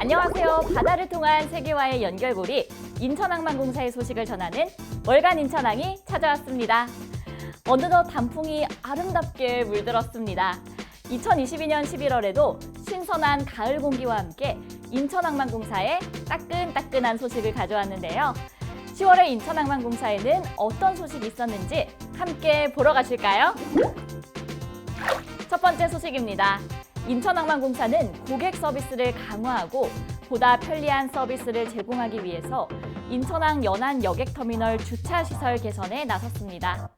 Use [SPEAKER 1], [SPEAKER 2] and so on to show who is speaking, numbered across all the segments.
[SPEAKER 1] 안녕하세요. 바다를 통한 세계와의 연결고리 인천항만공사의 소식을 전하는 월간 인천항이 찾아왔습니다. 어느덧 단풍이 아름답게 물들었습니다. 2022년 11월에도 신선한 가을 공기와 함께 인천항만공사의 따끈따끈한 소식을 가져왔는데요. 10월에 인천항만공사에는 어떤 소식이 있었는지 함께 보러 가실까요? 첫 번째 소식입니다. 인천항만공사는 고객 서비스를 강화하고 보다 편리한 서비스를 제공하기 위해서 인천항 연안 여객터미널 주차 시설 개선에 나섰습니다.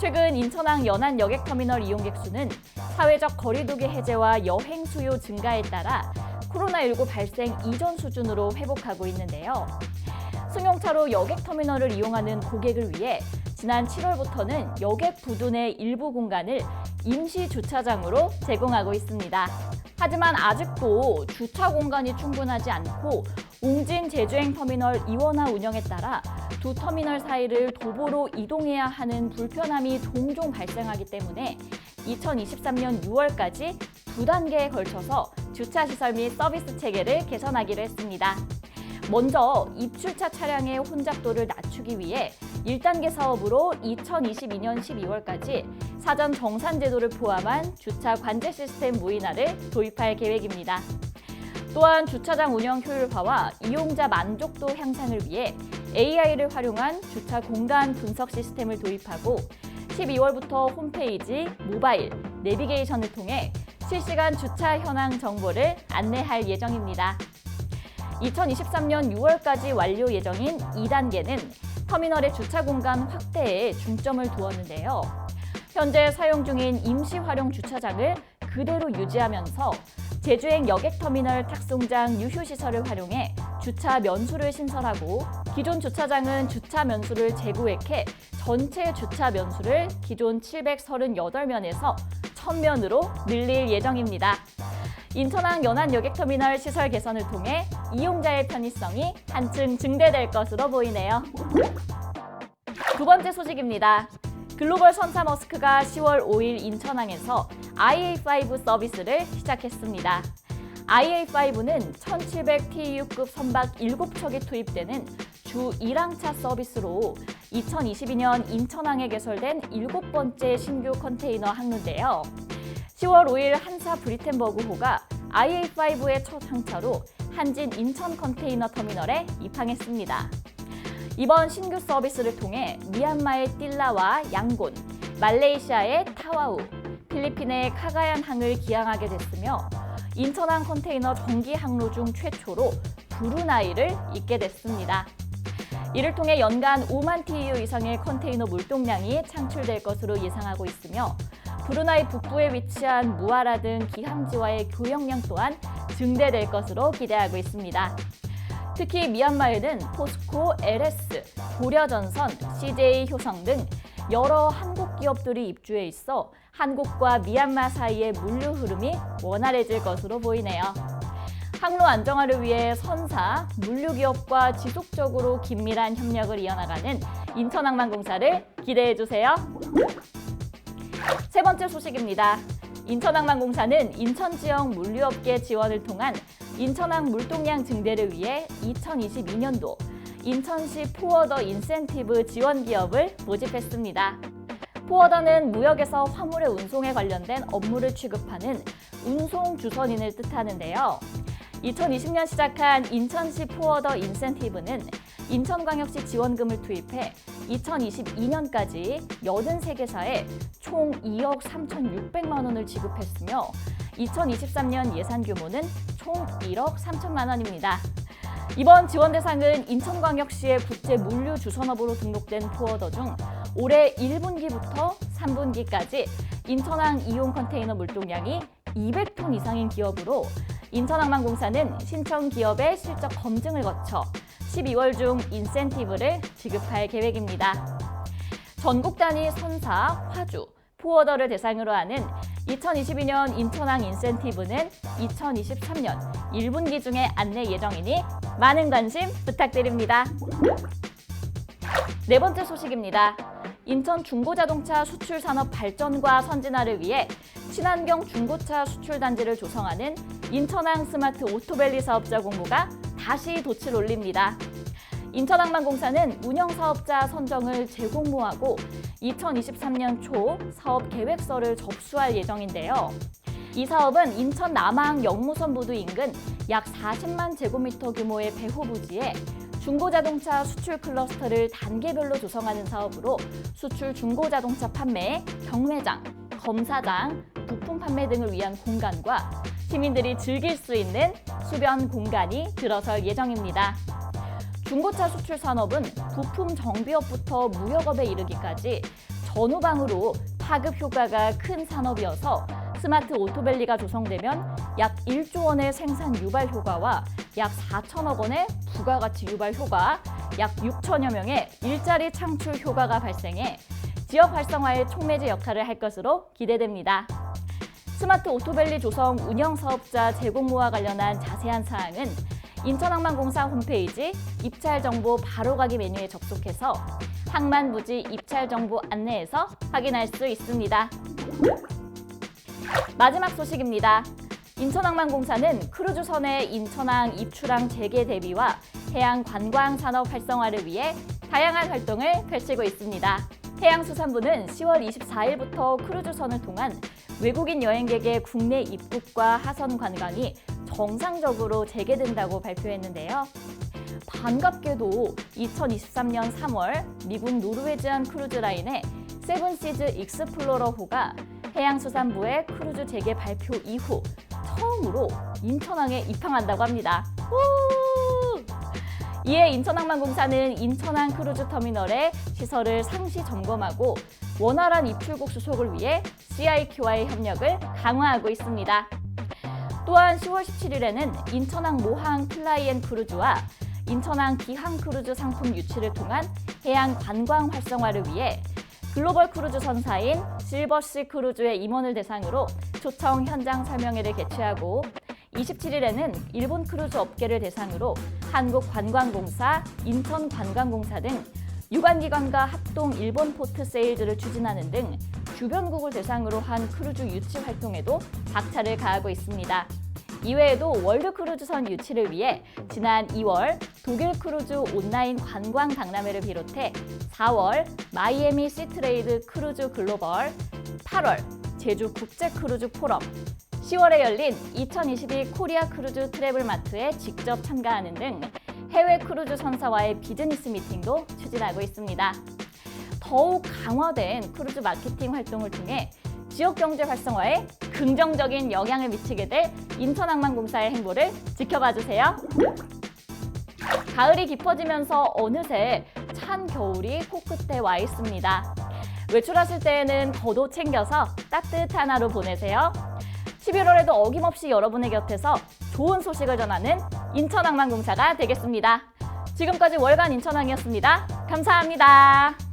[SPEAKER 1] 최근 인천항 연안 여객터미널 이용객 수는 사회적 거리두기 해제와 여행 수요 증가에 따라 코로나19 발생 이전 수준으로 회복하고 있는데요. 승용차로 여객터미널을 이용하는 고객을 위해 지난 7월부터는 여객 내 일부 공간을 임시 주차장으로 제공하고 있습니다. 하지만 아직도 주차 공간이 충분하지 않고 웅진 제주행 터미널 이원화 운영에 따라 두 터미널 사이를 도보로 이동해야 하는 불편함이 종종 발생하기 때문에 2023년 6월까지 두 단계에 걸쳐서 주차 시설 및 서비스 체계를 개선하기로 했습니다. 먼저 입출차 차량의 혼잡도를 낮추기 위해 1단계 사업으로 2022년 12월까지 사전 정산 제도를 포함한 주차 관제 시스템 무인화를 도입할 계획입니다. 또한 주차장 운영 효율화와 이용자 만족도 향상을 위해 AI를 활용한 주차 공간 분석 시스템을 도입하고 12월부터 홈페이지, 모바일, 내비게이션을 통해 실시간 주차 현황 정보를 안내할 예정입니다. 2023년 6월까지 완료 예정인 2단계는 터미널의 주차 공간 확대에 중점을 두었는데요. 현재 사용 중인 임시 활용 주차장을 그대로 유지하면서 제주행 여객터미널 탁송장 유휴시설을 활용해 주차 면수를 신설하고 기존 주차장은 주차 면수를 재구획해 전체 주차 면수를 기존 738면에서 1000면으로 늘릴 예정입니다. 인천항 연안 여객터미널 시설 개선을 통해 이용자의 편의성이 한층 증대될 것으로 보이네요. 두 번째 소식입니다. 글로벌 선사 머스크가 10월 5일 인천항에서 IA5 서비스를 시작했습니다. IA5는 1700TU급 선박 7척이 투입되는 주 1항차 서비스로 2022년 인천항에 개설된 일곱 번째 신규 컨테이너 항로인데요. 10월 5일 한사 브리텐버그호가 IA5의 첫 항차로 한진 인천 컨테이너 터미널에 입항했습니다. 이번 신규 서비스를 통해 미얀마의 띨라와 양곤, 말레이시아의 타와우, 필리핀의 카가얀 항을 기항하게 됐으며 인천항 컨테이너 정기 항로 중 최초로 브루나이를 잇게 됐습니다. 이를 통해 연간 5만 TEU 이상의 컨테이너 물동량이 창출될 것으로 예상하고 있으며 브루나이 북부에 위치한 무아라 등 기항지와의 교역량 또한 증대될 것으로 기대하고 있습니다. 특히 미얀마에는 포스코, LS, 고려전선, CJ 효성 등 여러 한국 기업들이 입주해 있어 한국과 미얀마 사이의 물류 흐름이 원활해질 것으로 보이네요. 항로 안정화를 위해 선사, 물류 기업과 지속적으로 긴밀한 협력을 이어나가는 인천항만공사를 기대해 주세요. 세 번째 소식입니다. 인천항만공사는 인천 지역 물류업계 지원을 통한 인천항 물동량 증대를 위해 2022년도 인천시 포워더 인센티브 지원 기업을 모집했습니다. 포워더는 무역에서 화물의 운송에 관련된 업무를 취급하는 운송 주선인을 뜻하는데요. 2020년 시작한 인천시 포워더 인센티브는 인천광역시 지원금을 투입해 2022년까지 83개사에 총 2억 3,600만 원을 지급했으며 2023년 예산 규모는 총 1억 3천만 원입니다. 이번 지원 대상은 인천광역시의 국제 물류 주선업으로 등록된 포워더 중 올해 1분기부터 3분기까지 인천항 이용 컨테이너 물동량이 200톤 이상인 기업으로 인천항만공사는 신청 기업의 실적 검증을 거쳐 12월 중 인센티브를 지급할 계획입니다. 전국 단위 선사, 화주, 포워더를 대상으로 하는 2022년 인천항 인센티브는 2023년 1분기 중에 안내 예정이니 많은 관심 부탁드립니다. 네 번째 소식입니다. 인천 중고자동차 수출 산업 발전과 선진화를 위해 친환경 중고차 수출 단지를 조성하는 인천항 스마트 오토밸리 사업자 공모가 다시 돛을 올립니다. 인천항만공사는 운영 사업자 선정을 재공모하고 2023년 초 사업 계획서를 접수할 예정인데요. 이 사업은 인천 남항 영무선 부두 인근 약 40만 제곱미터 규모의 배후 부지에 중고자동차 수출 클러스터를 단계별로 조성하는 사업으로 수출 중고자동차 판매, 경매장, 검사장, 부품 판매 등을 위한 공간과 시민들이 즐길 수 있는 수변 공간이 들어설 예정입니다. 중고차 수출 산업은 부품 정비업부터 무역업에 이르기까지 전후방으로 파급 효과가 큰 산업이어서 스마트 오토밸리가 조성되면 약 1조 원의 생산 유발 효과와 약 4천억 원의 부가가치 유발 효과, 약 6천여 명의 일자리 창출 효과가 발생해 지역 활성화의 촉매제 역할을 할 것으로 기대됩니다. 스마트 오토밸리 조성 운영 사업자 재공모와 관련한 자세한 사항은 인천항만공사 홈페이지 입찰 정보 바로가기 메뉴에 접속해서 항만부지 입찰 정보 안내에서 확인할 수 있습니다. 마지막 소식입니다. 인천항만공사는 크루즈선의 인천항 입출항 재개 대비와 해양 관광 산업 활성화를 위해 다양한 활동을 펼치고 있습니다. 해양수산부는 10월 24일부터 크루즈선을 통한 외국인 여행객의 국내 입국과 하선 관광이 정상적으로 재개된다고 발표했는데요. 반갑게도 2023년 3월 미국 노르웨지안 크루즈 라인의 세븐시즈 익스플로러호가 해양수산부의 크루즈 재개 발표 이후 처음으로 인천항에 입항한다고 합니다. 우! 이에 인천항만공사는 인천항 크루즈 터미널의 시설을 상시 점검하고 원활한 입출국 수속을 위해 CIQ와의 협력을 강화하고 있습니다. 또한 10월 17일에는 인천항 모항 플라이앤 크루즈와 인천항 기항 크루즈 상품 유치를 통한 해양 관광 활성화를 위해 글로벌 크루즈 선사인 실버시 크루즈의 임원을 대상으로 초청 현장 설명회를 개최하고 27일에는 일본 크루즈 업계를 대상으로 한국관광공사, 인천관광공사 등 유관기관과 합동 일본 포트 세일즈를 추진하는 등 주변국을 대상으로 한 크루즈 유치 활동에도 박차를 가하고 있습니다. 이외에도 월드 크루즈선 유치를 위해 지난 2월 독일 크루즈 온라인 관광 박람회를 비롯해 4월 마이애미 시트레이드 크루즈 글로벌, 8월 제주 국제 크루즈 포럼, 10월에 열린 2022 코리아 크루즈 트래블 마트에 직접 참가하는 등 해외 크루즈 선사와의 비즈니스 미팅도 추진하고 있습니다. 더욱 강화된 크루즈 마케팅 활동을 통해 지역 경제 활성화에 긍정적인 영향을 미치게 될 인천항만공사의 행보를 지켜봐 주세요. 가을이 깊어지면서 어느새 찬 겨울이 코끝에 와 있습니다. 외출하실 때에는 겉옷 챙겨서 따뜻한 하루 보내세요. 11월에도 어김없이 여러분의 곁에서 좋은 소식을 전하는 인천항만공사가 되겠습니다. 지금까지 월간 인천항이었습니다. 감사합니다.